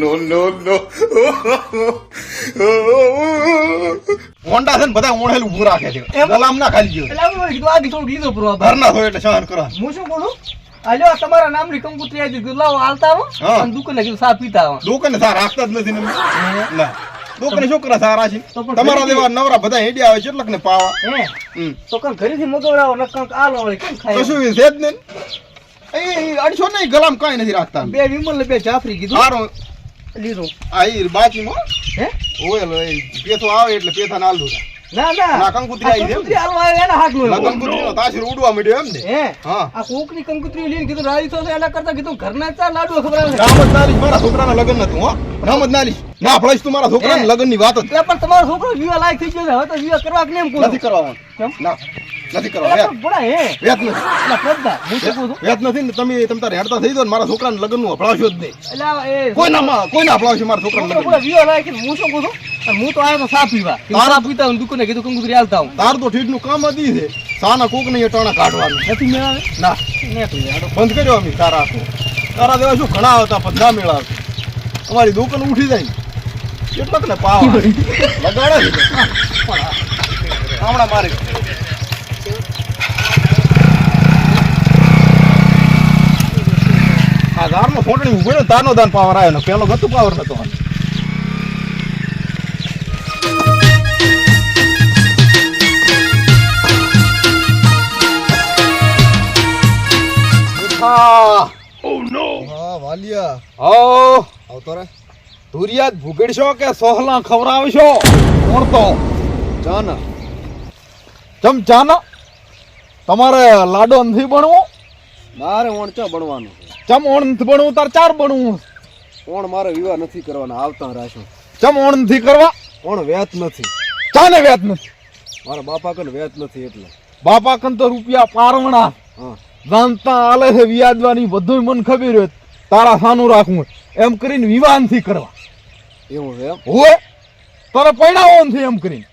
no, no, no, no. Honda છે ને બધા ઓણેલ ઊભું રાખે છે? ગલામ ના ખાલી ગયો એટલે આગળ થોડુંક લીધો પૂરો ઘરના હોય એટલે સહન કરવા. હું શું બોલું? અલ્યો તમારા નામની કંકુતરી આવી દીધું લાવો હાલતા આવો હા. અને દુકાને કીધું સા પીતા આવો લોકોને સા રાખતા જ નથી ના લોકોને શું કરે સારા છે? તમારા જેવા નવરા બધા હેડી આવે કેટલાક ને પાવા. તો કંઈક ઘરેથી મગવડાવો ન કણ આલો વળી કેમ ખાય? કશું છે જ નહીં? એ અડશો નહીં ગલામ કાંઈ નથી રાખતા. બે વિમલ ને બે જાફરી કીધું. સારું લીધું. આ ઈ મો? હે? ઓય પેથો આવે એટલે પેથા ના આલુ ના ના. ના, કંકુત્રી આવી? કંકુતરી હાલવા આવે એના હાથનું કંકુત્રી નો તાસીર ઉડવા મળ્યો એમ ને? હે? હા. આ કોકની કંકુત્રી લઈને કીધું રાજી તો એના કરતા કીધું ઘરના ચા લાડુ ખબર આવે રામત નાલી ના મારા છોકરાના લગન નતું હો. રામત નાલી ના. ના ફળાઈશ તું મારા છોકરાના હે? લગ્નની વાત હતી પણ તમારો છોકરો વિવાહ લાયક થઈ ગયો હવે તો વિવાહ કરવા કે એમ કહું નથી કરવા કેમ? ના. નથી કરવા વેત. વેત નથી. ને તમે તમે તારે હેડતા થઈ દો ને મારા લગ્ન લગ્નનું અપડાવશો જ નહીં. એ કોઈ ના કોઈ ના અપડાવશે મારા છોકરાના છોકરો લગ્ન હું શું કહું છું? હું તો આવ્યો તો સા પીવા. તારા પીતા દુકાને કીધું કંકુતરી હાલતા હું તાર તો ઠીકનું કામ જ ઈ છે. સાના કોક નહીં ટાણા કાઢવાનું. નથી મેળાવે? ના. બંધ કર્યો અમે તારા તારા દેવા શું ઘણા હતા બધા મેળા અમારી દુકાન ઉઠી જાય ને. કેટલાક ને પાવ લગાડે હમણાં મારી ફોટણી ઊભો રહ્યો તારનો દાન પાવર આવ્યો ને પેલો ગતું પાવર નતો ધુરિયાત ભૂગડશો કે સોહલા ખવડાવશો? કોણ તો ચાના ચમ ચાના તમારે લાડો નથી બનવો? મારે ઓણ ચા બનવાનું ચમ ઓણ નથી બનવું તાર ચાર બનવું. ઓણ મારે વિવાહ નથી કરવાના? આવતા રાશો ચમ ઓણ નથી કરવા? ઓણ વેત નથી? ચાને વેત નથી. મારા બાપા કન વેત નથી એટલે. બાપા કન તો રૂપિયા પારવણા. જાણતા આલે છે વ્યાજવાની બધું મન ખબર હોય. તારા સાનું રાખવું એમ કરીને વિવાહ નથી કરવા. એવું છે હોય. તારે પૈણાવો નથી એમ કરીને.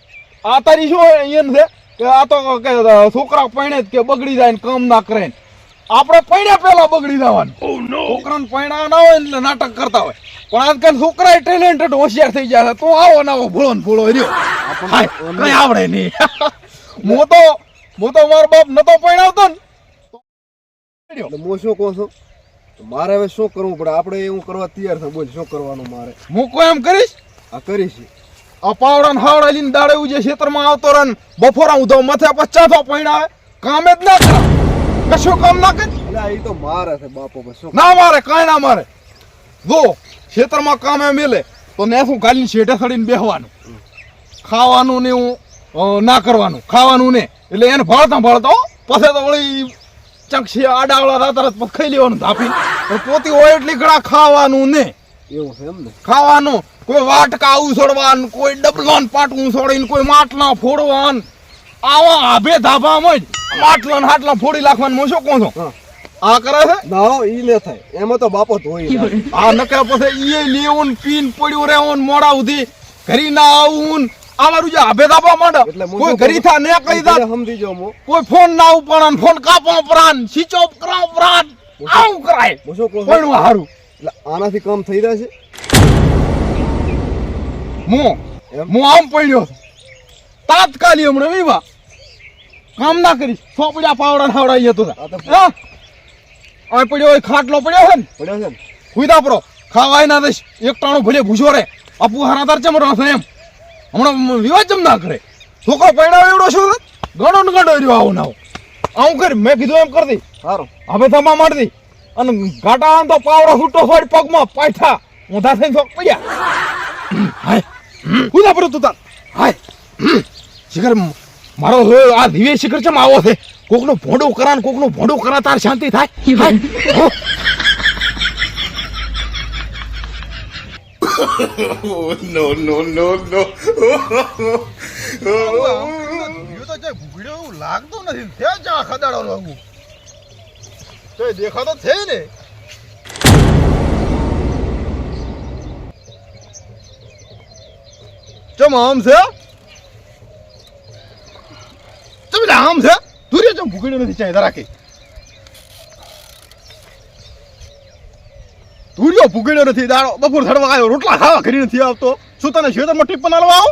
આ તારી શું એમ છે કે આ તો કે છોકરા પૈણે જ કે બગડી જાય ને કામ ના કરે ને. આપણે પૈણે પેલા બગડી જવાનું. છોકરાને પૈણા ના હોય ને એટલે નાટક કરતા હોય. પણ આજકાલ છોકરા ટેલેન્ટેડ હોશિયાર થઈ ગયા તું તો આવો ના આવો ભૂલો ને ભૂલો રહ્યો. કઈ આવડે નહીં. હું તો હું તો મારો બાપ નતો પૈણાવતો ને. એટલે હું શું કહું છું? મારે હવે શું કરવું પડે? આપણે એવું કરવા તૈયાર થાય બોલ શું કરવાનું મારે? હું કોઈ એમ કરીશ? આ કરીશ. આ પાવડા ને હાવડા લઈને દાડે ઉજે ક્ષેત્રમાં આવતો રહે ને બફોરા ઉધો મથે પચાસો પૈણા કામે જ ના કરે કશું કામ ના કરે? એ તો મારે છે બાપો બસો ના મારે કાંઈ ના મારે. જો ખેતરમાં કામે મિલે તો ને શું ગાલીને શેઠે સડીને બેહવાનું? ખાવાનું ને હું ના કરવાનું. ખાવાનું ને એટલે એને ભળતા ભળતા પછી તો વળી ચંક્ષી આડાવડા રાત રાત પછી ખાઈ લેવાનું ધાપી. પોતી હોય એટલી ઘણા ખાવાનું ને. એવું છે એમ ને? ખાવાનું કોઈ વાટકા ઉછળવાનું કોઈ ડબલાન પાટું છોડીને કોઈ માટલા ફોડવાનું. આવા આભે ધાબામાં જ માટલા હાટલા ફોડી નાખવાનું હું શું કહું છું? આ કરે છે? ના ઈ લે થાય. એમાં તો બાપો ધોઈ આ નકરા પછી ઈ લેવું પીન પડ્યું રહેવું મોડા સુધી. ઘરી ના આવું આવારું જે આભે ધાબા માંડે. એટલે કોઈ ઘરી થા ને કહી દા સમજી જો મો કોઈ ફોન ના ઉપાડે ફોન કાપવા ઉપરાન સ્વિચ ઓફ કરાવ પરાન આવું કરાય. હું શું કહું પણ હારું. એટલે આનાથી કામ થઈ રહ્યા છે? મો. મો આમ પડ્યો. તાત્કાલિક હમણાં વિવા કામ ના કરી સોપડ્યા પાવડા ને હાવડા અહીંયા તો હા? આ પડ્યો હોય ખાટલો પડ્યો છે ને? પડ્યો છે કુઈદા પરો ખાવાય ના દઈશ. એક ટાણો ભલે ભૂસો રે આપુ હારા તાર ચમ રહો એમ? હમણાં વિવાહ ચમ ના કરે? છોકરો પૈણા એવડો શું? ગણો ને ગણો રહ્યો આવું નાવું આવું. કરી મેં કીધું એમ કરી દઈ સારું હવે તમા મારી દઈ અને ઘાટા આમ તો પાવડો છૂટો છોડી પગમાં પાઠા ઊંધા થઈને પડ્યા. હાય. કુઈદા પર તું તાર. હાય. શિખર મારો આ દિવ્ય શિખર ચમ આવો છે? કોકનું ભોંડું કરા ને કોકનું ભોંડું કરા તાર શાંતિ થાય? no, no. લાગતું નથી છે ચા ખદાડો લાગુ તો દેખાતો છે ને. ચમ આમ છે ચમ એટલે આમ છે? દુરિયા જો ભૂખડ્યો નથી ચાય રાખી ધૂર્યો ભૂગડ્યો નથી. દાડો બપોર થડવા આવ્યો. રોટલા ખાવા ઘરી નથી આવતો. શું તને ખેતરમાં ટીપ નાલવા આવો?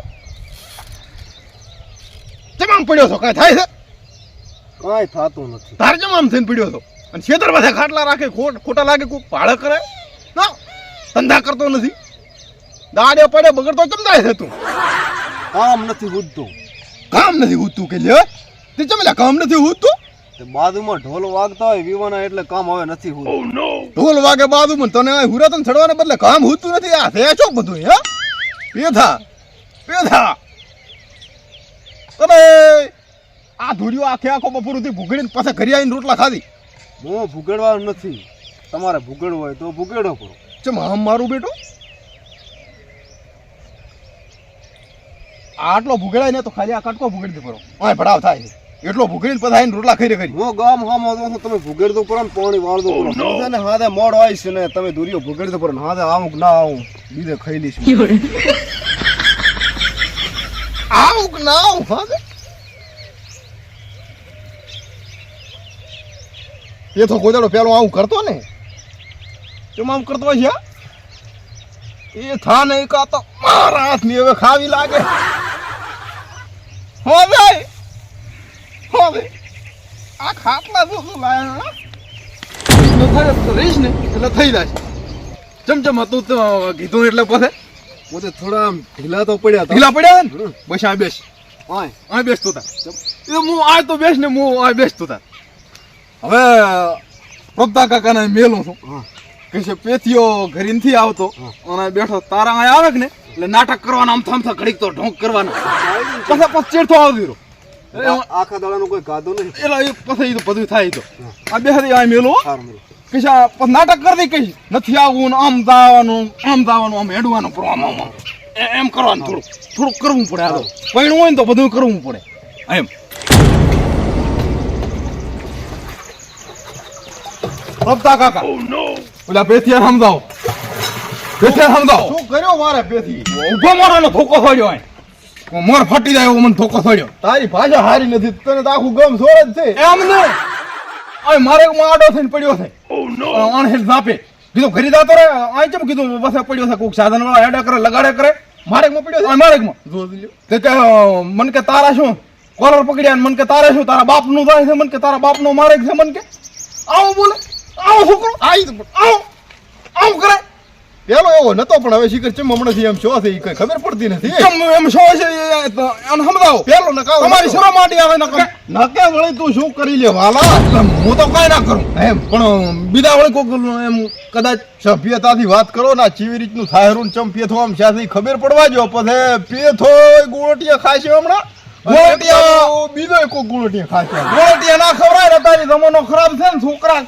જમામ પડ્યો છો? કાંઈ થાય છે? કાંઈ થતું નથી. તાર જમામ થઈને પડ્યો છો? અને ખેતર પાસે ખાટલા રાખે ખોટ ખોટા લાગે કોઈ ભાડે કરે? ના ધંધા કરતો નથી. દાડે પડે બગડતો કેમ થાય છે તું? કામ નથી ઉડતું કામ નથી હોતું કે લે તે ચમેલા કામ નથી હોતું? તે બાજુમાં ઢોલ વાગતા હોય વિવાના એટલે કામ હવે નથી હોતું. ઢોલ વાગે બાજુમાં તને આ હુરાતન ચડવાને બદલે કામ હોતું નથી? આ છે છો બધું હે? પેધા પેધા. અરે આ ધૂર્યો આખે આખો બપોરથી ભૂગડીને પાછા ઘરે આવીને રોટલા ખાધી. હું ભૂગડવાનું નથી. તમારે ભૂગડવું હોય તો ભૂગેડો કરો. ચમ આમ મારું બેટો? આટલો ભૂગડાય ને તો ખાલી આ કટકો ભૂગડી કરો આ ભડાવ થાય એટલો ભૂગડીને પછી આવીને રોટલા ખાઈ કરી. હું ગામ હામો તો હું તમે ભૂગેડ દો પર પાણી વાળ દો સમજે ને હાથે મોડ આવીશ ને તમે દુરિયો ભૂગડતો કરો ને હાથે આવું ના આવું બીજે ખાઈ લઈશ. આવું ના આવું હા તે? એ તો ગોદાડો પેલો આવું કરતો ને. કેમ આમ કરતો હોય છે? એ થા નહીં કા તો મારા હાથની હવે ખાવી લાગે. હવે હવે આ ખાટલા શું લાયા રહીશ ને. એટલે થઈ જશે ચમચમ હતું તો કીધું એટલે પછી પોતે થોડા આમ ઢીલા તો પડ્યા ઢીલા પડ્યા ને? બસ આ બેસ. આ બેસતો તા એ હું આ તો બેસ ને હું આ બેસતો તા હવે પ્રભતા કાકાને મેલું છું. કે છે પેથીઓ ઘરે નથી આવતો અને બેઠો તારા અહીં આવે કે ને? એટલે નાટક કરવાના આમ થામ થા ઘડીક તો ઢોંક કરવાના. પછી પછી ચેડતો આવી રહ્યો આખા દાડાનું કોઈ ગાધો નહીં. એટલે એ પછી તો બધું થાય તો. આ બેસી આ મેલું હો. સારું મળ્યું. કે છે આ પછી નાટક કરી દઈ કઈ. નથી આવવું આમ દાવાનું આમ દાવાનું આમ હેડવાનું પર આમ આમ આમ. એ- એમ કરવાનું થોડું થોડું કરવું પડે આ પૈણું હોય ને તો બધું કરવું પડે. એમ. પ્રભતા કાકા. ઓલા પેથિયા સમજાવો. પેથિયા સમજાવો. શું કર્યો મારે પેથી ઊભો મારો થોડ્યો અહીં મોર ફાટી જાય એવો મને ધોકો થયો. તારી ભાષા હારી નથી તને તો આખું ગમ સોળ જ છે. એમ ને? અરે મારે આડો થઈને પડ્યો છે. અણહેલ ઝાપે. કીધું ઘરે જાતો રે આય ચમ કીધું વસે પડ્યો છે કોક સાધન વાળા એડા કરે લગાડે કરે. મારે માં પડ્યો છે? મારે માં. તે કે મન કે તારા શું? કોલર પકડ્યા મન કે તારે શું? તારા બાપનું થાય છે મન કે તારા બાપ નો મારે છે મન કે? આવું બોલે. આવો છોકરો આઈ આવું. આવું કરે. પેલો એવો નતો પણ હવે શિખર ચમ એમ છો છે કઈ ખબર પડતી નથી કેમ એમ શો છે સમજાવો. પેલો નકાવ તમારી શરમ માટી આવે નકર નકે વળી તું શું કરી લે વાલા? હું તો કઈ ના કરું. એમ. પણ બીજા વળી કોક એમ કદાચ સભ્યતાથી વાત કરો ના ચીવી રીતનું થાયરું ચમ પેથો આમ શાથી ખબર પડવા જો પછી પેથો ખાય ખાશે હમણાં? ગુળોટિયા- બીજો કોઈ ગુળોટિયા ખાશે. ગોળટીયા ના ખવડાય ને તારી જમાનો ખરાબ છે ને છોકરા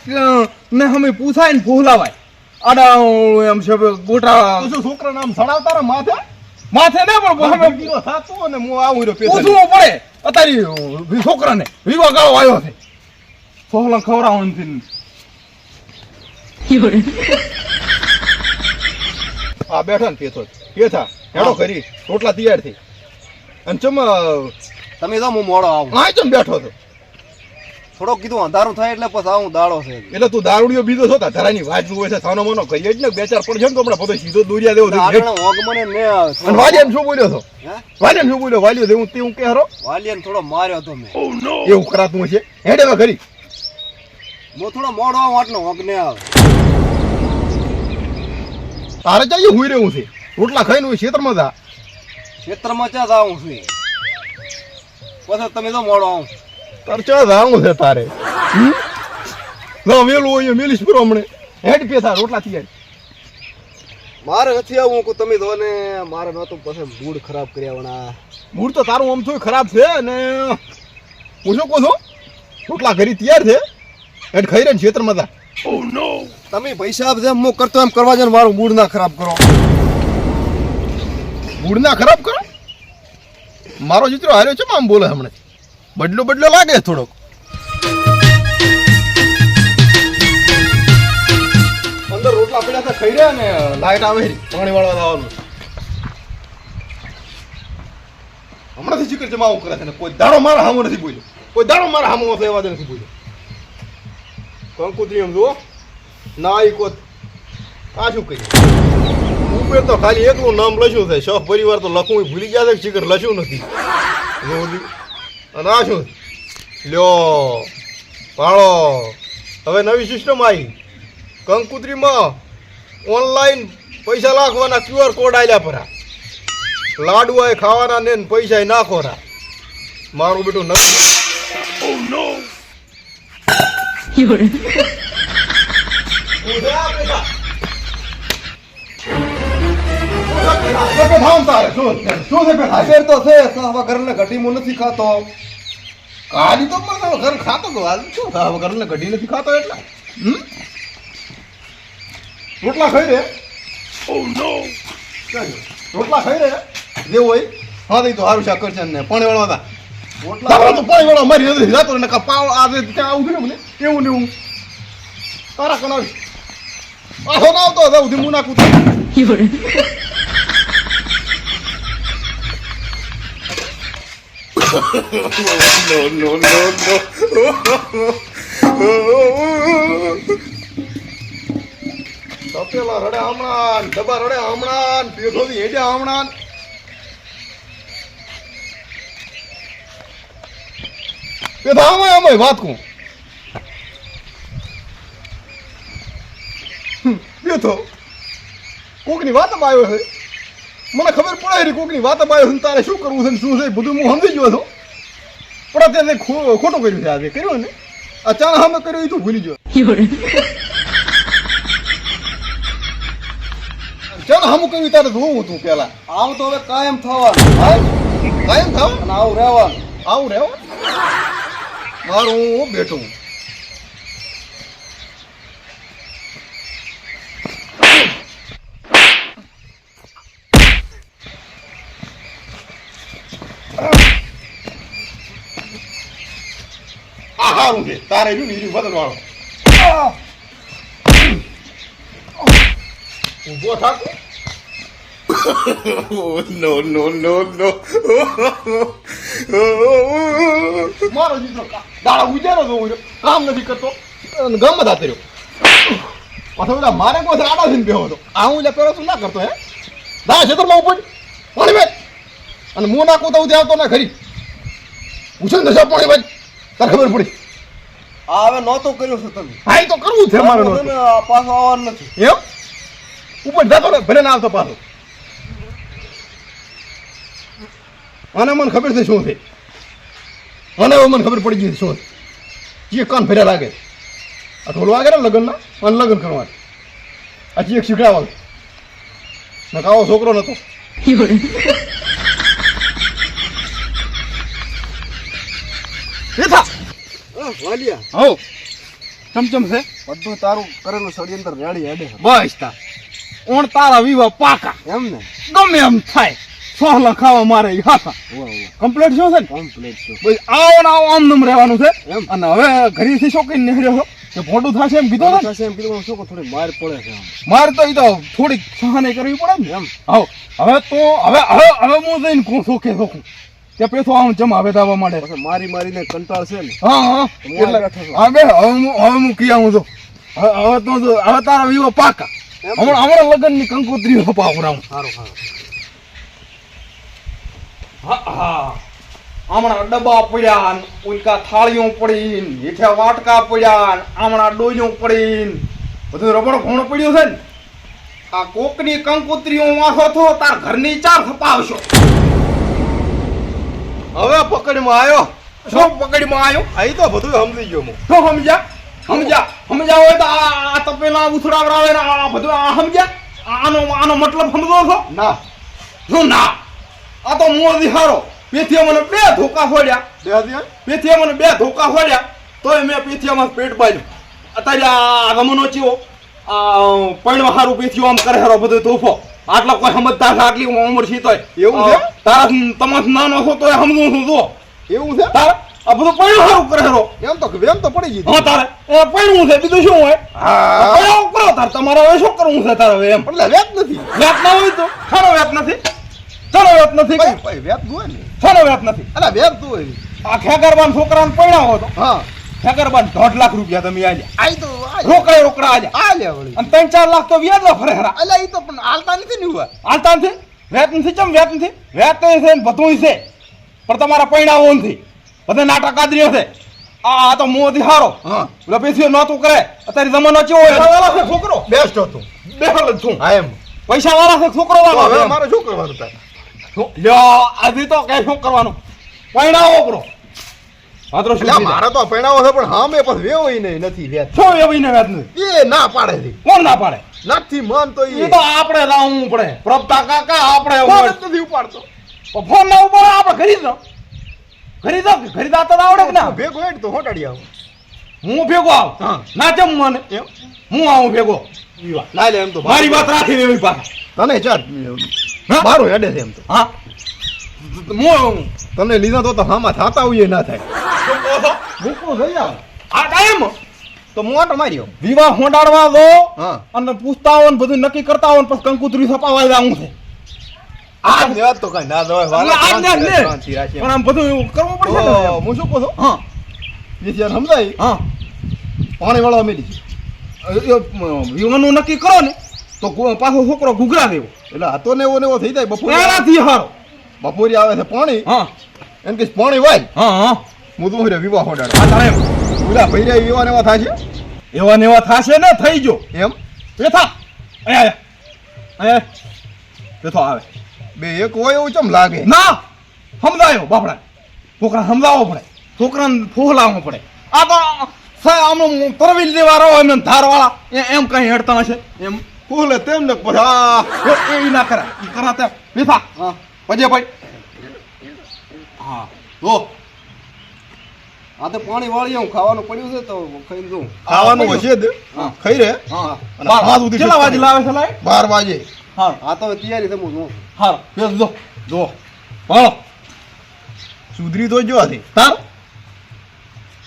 ને અમે પૂછાય ને ફૂલાવાય આડા એમ છે ગોટા તું છોકરા નામ સડાવતા રે માથે? માથે ને પણ અમે બીજો થાતો અને હું આવું રહ્યો પેથો પૂછવું પડે. અત્યારે છોકરાને વિવાહ ગાળો આવ્યો છે. સોહલા ખવડાવવાનું આ બેઠા ને પેથો પેથા હેડો ખરી રોટલા તૈયારથી અને ચમ તમે તો હું મોડો આવું. આ ચમ બેઠો છો? થોડોક કીધું અંધારું થાય એટલે પછી આવું દાડો છે. એટલે તું દારૂડિયો બીજો છો ધરાની વાત જુએ છે સાનો મનો કહીએ જ ને બે ચાર પડશે ને તો હમણાં બધો સીધો દોરિયા દેવો હોગ મને ને વાલિયાને શું બોલ્યો છો? વાલિયાને શું બોલ્યો? વાલિયો દેવું તે હું કે હારો? વાલિયાને થોડો માર્યો તો મેં. એવું કરાતું છે હેડે હવે ખરી મો થોડો મોડો વાટનો હોગ ને આવે. તારે ચાઈએ હુઈ રહેવું છે? રોટલા ખાઈને હું ક્ષેત્રમાં જા. ક્ષેત્રમાં ચા જાઉં છું? પછી તમે તો મોડો આવું. તારે ચા જાવું છે તારે? ના વેલું હોય મેલીશ પૂરો હમણે. હેડ પેથા રોટલા તૈયાર મારે નથી આવું કે તમે તો ને મારે નહોતું પછી મૂડ ખરાબ કર્યા વણા. મૂડ તો તારું આમ થોડું ખરાબ છે અને હું શું કહું છું રોટલા ઘરી તૈયાર છે? હેડ ખાઈ રહે ક્ષેત્રમાં જા. તમે પૈસા જેમ હું કરતો એમ કરવા જાય મારું મૂડ ના ખરાબ કરો. મૂડ ના ખરાબ કરો? મારો ચિત્રો હાર્યો છે આમ બોલે હમણાં. બદલો બદલો લાગે થોડોક. અંદર રોટલા પડ્યા હતા ખાઈ રહ્યા ને, લાઈટ આવે. પાણી વાળવા જવાનું. હમણાંથી શિખર જમાવું કરે છે ને કોઈ દાડો મારા હામો નથી બોલ્યો. કોઈ દાડો મારા હામો એવા નથી બોલ્યો. કંકુત્રી એમ જુઓ. ના ઈ કોત. આ શું ઉપર તો ખાલી એકલું નામ લખ્યું છે. સહ પરિવાર તો લખવું ભૂલી ગયા છે જીકર લખ્યું નથી? અને આ શું લ્યો ભાળો હવે નવી સિસ્ટમ આવી. કંકુત્રીમાં ઓનલાઈન પૈસા નાખવાના ક્યુઆર કોડ આવ્યા પરા. લાડવા ખાવાના ને પૈસા નાખો રા. મારું બેટું નવું અસર તો છે હવે ઘરને ઘટી ઘટીમાં નથી ખાતો. કાલી તો મને ઘર ખાતો તો હાલ. શું હવે ઘરને ઘટી નથી ખાતો એટલે? હમ? રોટલા ખાઈ રે રોટલા ખાઈ રે જે હોય. હા દઈ તો સારું છે કરશે ને પાણી વાળવા હતા. તો પાણી વાળવા મારી નથી જાતો ને કા પાવ આજે ત્યાં આવું થયું ને મને એવું ને એવું. તારા કનાવી પાછો ના આવતો જાઉં ધીમું નાખું no, no, no, no. તપેલા રડે હમણાં ડબ્બા રડે હમણાં પેઠોથી હેડ્યા હમણાં તો અમે આમાં વાત કહું બેઠો કોકની વાતમાં આવ્યો છે મને ખબર પડે છે કોકની વાત બાય હું તારે શું કરવું છે શું છે બધું હું સમજી ગયો છું. પણ અત્યારે ખોટું કર્યું છે આજે. કર્યું ને? અચાનક અમે કર્યું એ તું ભૂલી ગયો. ચાલ હમ કર્યું તારે જોવું હતું પેલા આવું તો હવે કાયમ થવાનું. કાયમ થવાનું? આવું રહેવાનું. આવું રહેવાનું? મારું હું બેઠું. હારું છે તારે બી બીજું બદલ વાળો ઊભો થાક no, no, no, no. મારો દીકરો દાડા ઉજારો તો હું કામ નથી કરતો અને ગામમાં દાતે પાછો પેલા મારે કોઈ આડા થઈને બેહો હતો આ હું એટલે ના કરતો હે દા ખેતરમાં ઉપર પાણી ભાઈ અને મું નાખું તો ઉધી આવતો ના ખરી ને દશા પાણી ભાઈ તારે ખબર પડી હવે નહોતું કર્યું છે તમે. હા તો કરવું છે મારે તમે પાછો આવવાનું નથી. એમ? ઉપર જતો ને ભલે ના આવતો પાછો. અને મને ખબર છે શું છે? અને હવે મને ખબર પડી ગઈ શું છે? જે કાન ફેર્યા લાગે આ ઢોલ વાગે ને લગ્નના? અને લગ્ન કરવાનું. આ ચીક શીખડાવવાનું નકાવો છોકરો નતો. એ થા. વાલિયા. હો. ચમચમ છે? બધું તારું કરેલું ષડયંત્ર રેડી હેડે. બસ તા. ઓણ તારા વિવાહ પાકા. એમ ને ગમે એમ થાય. સોહલા ખાવા મારે હાથા. કમ્પ્લીટ શું છે ને? કમ્પ્લીટ બસ આવો ને આવો આમ નમ રહેવાનું છે. અને હવે ઘરેથી શોખીન નીકળ્યો છો. કે મોટું થશે એમ કીધું ને? થશે એમ કીધું શું થોડી માર પડે છે માર તો ઈ તો થોડીક સહાને કરવી પડે ને? એમ. હો. હવે તો હવે હવે હવે હું જઈને કહું સોખે સોખું કે પેથો આમ જમ આવે દાવા માટે મારી મારીને કંટાળ છે ને. હા હા. એટલે હા બે હવે હું હવે હું કી આવું છું. હવે તો જો હવે તારા વિવો પાકા. હમણાં હમણાં લગ્નની કંકોત્રી પાવરાવું સારું સારું. હા હા. હમણાં ડબ્બા પડ્યા ને ઉલ્કા થાળીઓ પડી ને હેઠે વાટકા પડ્યા ને હમણાં ડોજો પડી ને બધું રબડ ઘોણ પડ્યું છે ને. આ કોકની કંકોત્રીઓ વાંસો થો તાર ઘરની ચાર થપાવશો હવે પકડમાં આવ્યો શું પકડીમાં આવ્યો અહીં તો બધું સમજી ગયો હું. શું સમજ્યા? સમજ્યા? સમજ્યા હોય તો આ તપેલા ઉથડાવડાવે ને આ બધું આ સમજ્યા? આનો આનો મતલબ સમજો છો? ના. શું ના? આ તો મોદી દિહારો પેથીએ મને બે ધોકા ફોડ્યા. પેથિયા મને બે ધોકા ફોડ્યા. તોય મેં પેથિયામાં પેટ બાજ્યું અત્યારે આ રમનો ચીવો. આ પૈણવા હારું પેથિયો આમ કરે હારો બધો તોફો. આટલા કોઈ સમજતા છે આટલી ઉંમર છે તો એવું છે? તારા તમાસ નાનો છો તો સમજું છું જો એવું છે? તારે આ બધું પડ્યું સારું કરે હારો? એમ તો એમ તો પડી ગયું. હા તારે. એ પડ્યું છે બીજું શું હોય? હા. કરો તારે. તમારે હવે શું કરવું છે તારે હવે એમ? એટલે વેત નથી. વ્યાપ ના હોય તો? ખરો વ્યાપ નથી? શાનો વ્યાપ નથી ભાઈ વેત હોય ને. શાનો વ્યાપ નથી? અલા વેત હોય. આ ખેગરવાન છોકરાને પડ્યા હોય તો? હા. ઠાકરબાન દોઢ લાખ રૂપિયા તમે આલ્યા. આઈ તો આ રોકડે રોકડા આલ્યા. આ લે વળી. અને ત્રણ ચાર લાખ તો વ્યાજ ફરે હરા અલ્યા ઈ તો પણ હાલતા નથી ને હુવા હાલતા નથી? વેત નથી? ચમ વેત નથી? વેત તો છે ને બધું છે. પણ તમારા પૈણાઓ નથી. બધા નાટક આદરીઓ છે. આ આ તો મોદી હારો. હા. એટલે પછી નહોતું કરે. અત્યારે જમાનો કેવો હોય વાળા છે છોકરો? બેસ્ટ હતું. બેહલ છું. હા એમ. પૈસા વાળા છે છોકરો વાળો. મારે શું કરવાનું લ્યો આજે તો કઈ શું કરવાનું? પૈણાઓ બરો માત્ર શું એટલે મારે તો પૈણાવો છે પણ હા મેં પછી વેવો નહીં નથી છો શું એવી ને વેત નથી એ ના પાડે છે. કોણ ના પાડે? નથી મન તો એ તો આપણે લાવવું પડે. પ્રભતા કાકા આપણે નથી ઉપાડતો. ફોન ના ઉપર આપણે ખરીદ દો ખરીદ દો ખરીદા તો આવડે કે ના ભેગો હેડ તો હોટાડી આવો. હું ભેગો આવ. ના ચમ મને? હું આવું ભેગો? ના લે એમ તો મારી વાત રાખી એવી પાછા. તને ચાલ? મારું હેડે છે એમ તો. હા. હું તને લીધા તો હામાં થાતા હોય ના થાય. ભૂખો થઈ જાવ આ ટાઈમ તો મોટ માર્યો. વિવાહ હોંડાડવા દો અને પૂછતા હોય બધું નક્કી કરતા હોય પછી કંકુતરી સપાવા જવું છે. આ તો કઈ ના દવાય. પણ આમ બધું કરવું પડશે હું શું કહું હા. વિષય સમજાય હા. પાણી વાળો છે. વિવાહનું નક્કી કરો ને તો પાછો છોકરો ઘૂઘરા દેવો. એટલે હતો ને એવો ને એવો થઈ જાય બપોર. હારો. બપોરે આવે છે પાણી? હા. એમ કે પાણી વાય. હા હા. હું તો રે વિવાહ હોડાડે આ તારે. પૂરા ભૈરા એવા ને એવા થાય છે? એવા ને એવા થાશે ને થઈ જો એમ? બેઠા અહીંયા અહીંયા. બેઠો આવે. બે એક હોય એવું ચમ લાગે? ના સમજાયો બાપડા. છોકરા સમજાવવો પડે. છોકરાને ફોહલાવવો પડે. આ તો સા- આમ તરવીલ દેવા રહો એમ ધારવાળા. એ- એમ કઈ હેડતા હશે? એમ? ફૂલે તેમ ને પછી એ એ ના કરાય. કરા કરાતે બેઠા. હા. પજે ભાઈ. હા જો. આ તો પાણી વાળી હું ખાવાનું પડ્યું છે તો ખાઈ દઉં ખાવાનું હશે હા. ખાઈ રે. હા હાથ સુધી કેટલા વાગે લાવે છે લાય? 12 વાગે. હા આ તો તૈયારી થમું હું હા બેસ જો. જો. હા. સુધરી તો જો હતી તાર?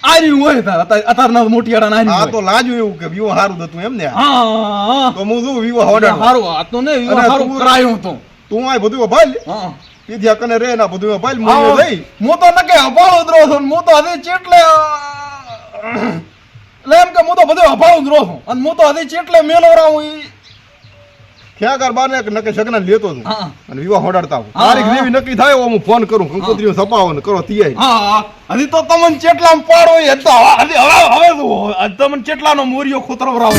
આરી હોય તાર. અત્યારે અત્યારના મોટિયાડા આ નારી તો લાજુ એવું કે વિવો સારું હતું એમ ને હા હા તો હું જો વિવો હારું. આ તો ને વિવો હારું. કરાયું તો. તું આ બધું ભાઈ હા. પીધ્યા કને રે ના બધું ભાઈ હા, મૂલ્ય મો તો નકે અભાળો રહું છું ને તો હજી ચેટલે એટલે એમ કે હું તો બધું અભાળો જ છું. અને હું તો હજી ચેટલે મેલો રહું ઈ ખ્યાકાર બાર ને નકે સગના લેતો છું. અને વિવાહ હોડાડતા હું તારીખ. જેવી નક્કી થાય હું ફોન કરું કંકોત્રીઓ સપાવો ને કરો તૈયારી. હા હા. હજી તો તમને ચેટલા પાડો એ તો હજી હવે હવે તમને ચેટલાનો મોરિયો ખોતરો રાવ